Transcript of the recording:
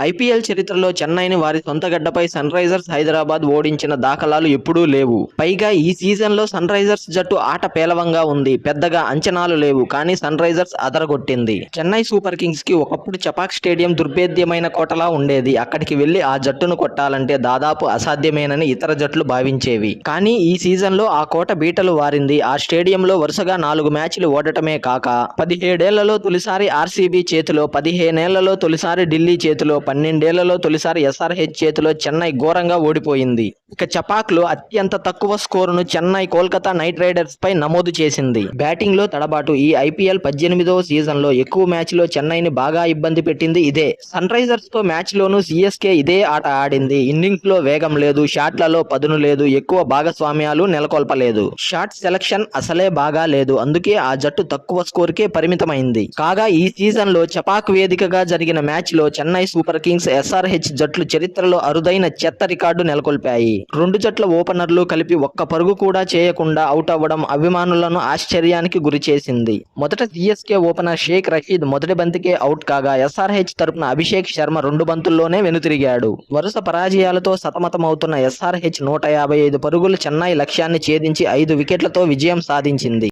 IPL చరిత్రలో చెన్నైని వారి సొంత గడ్డపై సన్ రైజర్స్ హైదరాబాద్ ఓడించిన దాఖలాలు ఎప్పుడూ లేవు. పైగా ఈ సీజన్లో సన్ రైజర్స్ జట్టు ఆట పేలవంగా ఉంది. పెద్దగా అంచనాలు లేవు. కానీ సన్ రైజర్స్ అదరగొట్టింది. చెన్నై సూపర్ కింగ్స్కి ఒకప్పుడు చపాక్ స్టేడియం దుర్భేద్యమైన కోటలా ఉండేది. అక్కడికి వెళ్ళి ఆ జట్టును కొట్టాలంటే దాదాపు అసాధ్యమేనని ఇతర జట్లు భావించేవి. కానీ ఈ సీజన్లో ఆ కోట బీటలు వారింది. ఆ స్టేడియంలో వరుసగా నాలుగు మ్యాచ్లు ఓడటమే కాక పదిహేడేళ్ళలో తొలిసారి ఆర్సీబీ చేతిలో పదిహేనేళ్ళలో తొలిసారి ఢిల్లీ చేతిలో పన్నెండేళ్ళలో తొలిసారి ఎస్ఆర్హెచ్ చేతిలో చెన్నై ఘోరంగా ఓడిపోయింది. ఇక చపాక్లో అత్యంత తక్కువ స్కోరును చెన్నై కోల్కతా నైట్ రైడర్స్ పై నమోదు చేసింది. బ్యాటింగ్లో తడబాటు ఈ ఐపీఎల్ పద్దెనిమిదవ సీజన్లో ఎక్కువ మ్యాచ్లో చెన్నైని బాగా ఇబ్బంది పెట్టింది ఇదే. సన్ రైజర్స్తో మ్యాచ్ సిఎస్కే ఇదే ఆట ఆడింది. ఇన్నింగ్స్లో వేగం లేదు షాట్లలో పదును లేదు ఎక్కువ భాగస్వామ్యాలు నెలకొల్పలేదు. షాట్ సెలక్షన్ అసలే బాగా లేదు అందుకే ఆ జట్టు తక్కువ స్కోర్ కే పరిమితమైంది. కాగా ఈ సీజన్లో చపాక్ వేదికగా జరిగిన మ్యాచ్లో చెన్నై సూపర్ కింగ్స్ ఎస్ఆర్హెచ్ జట్లు చరిత్రలో అరుదైన చెత్త రికార్డు నెలకొల్పాయి. రెండు జట్ల ఓపెనర్లు కలిపి ఒక్క పరుగు కూడా చేయకుండా అవుట్ అవ్వడం అభిమానులను ఆశ్చర్యానికి గురిచేసింది. మొదట సిఎస్కే ఓపెనర్ షేక్ రషీద్ మొదటి బంతికే అవుట్ కాగా ఎస్ఆర్హెచ్ తరపున అభిషేక్ శర్మ రెండు బంతుల్లోనే వెనుతిరిగాడు. వరుస పరాజయాలతో సతమతమవుతున్న ఎస్ఆర్హెచ్ నూట యాభై ఐదు పరుగులు చెన్నై లక్ష్యాన్ని ఛేదించి ఐదు వికెట్లతో విజయం సాధించింది.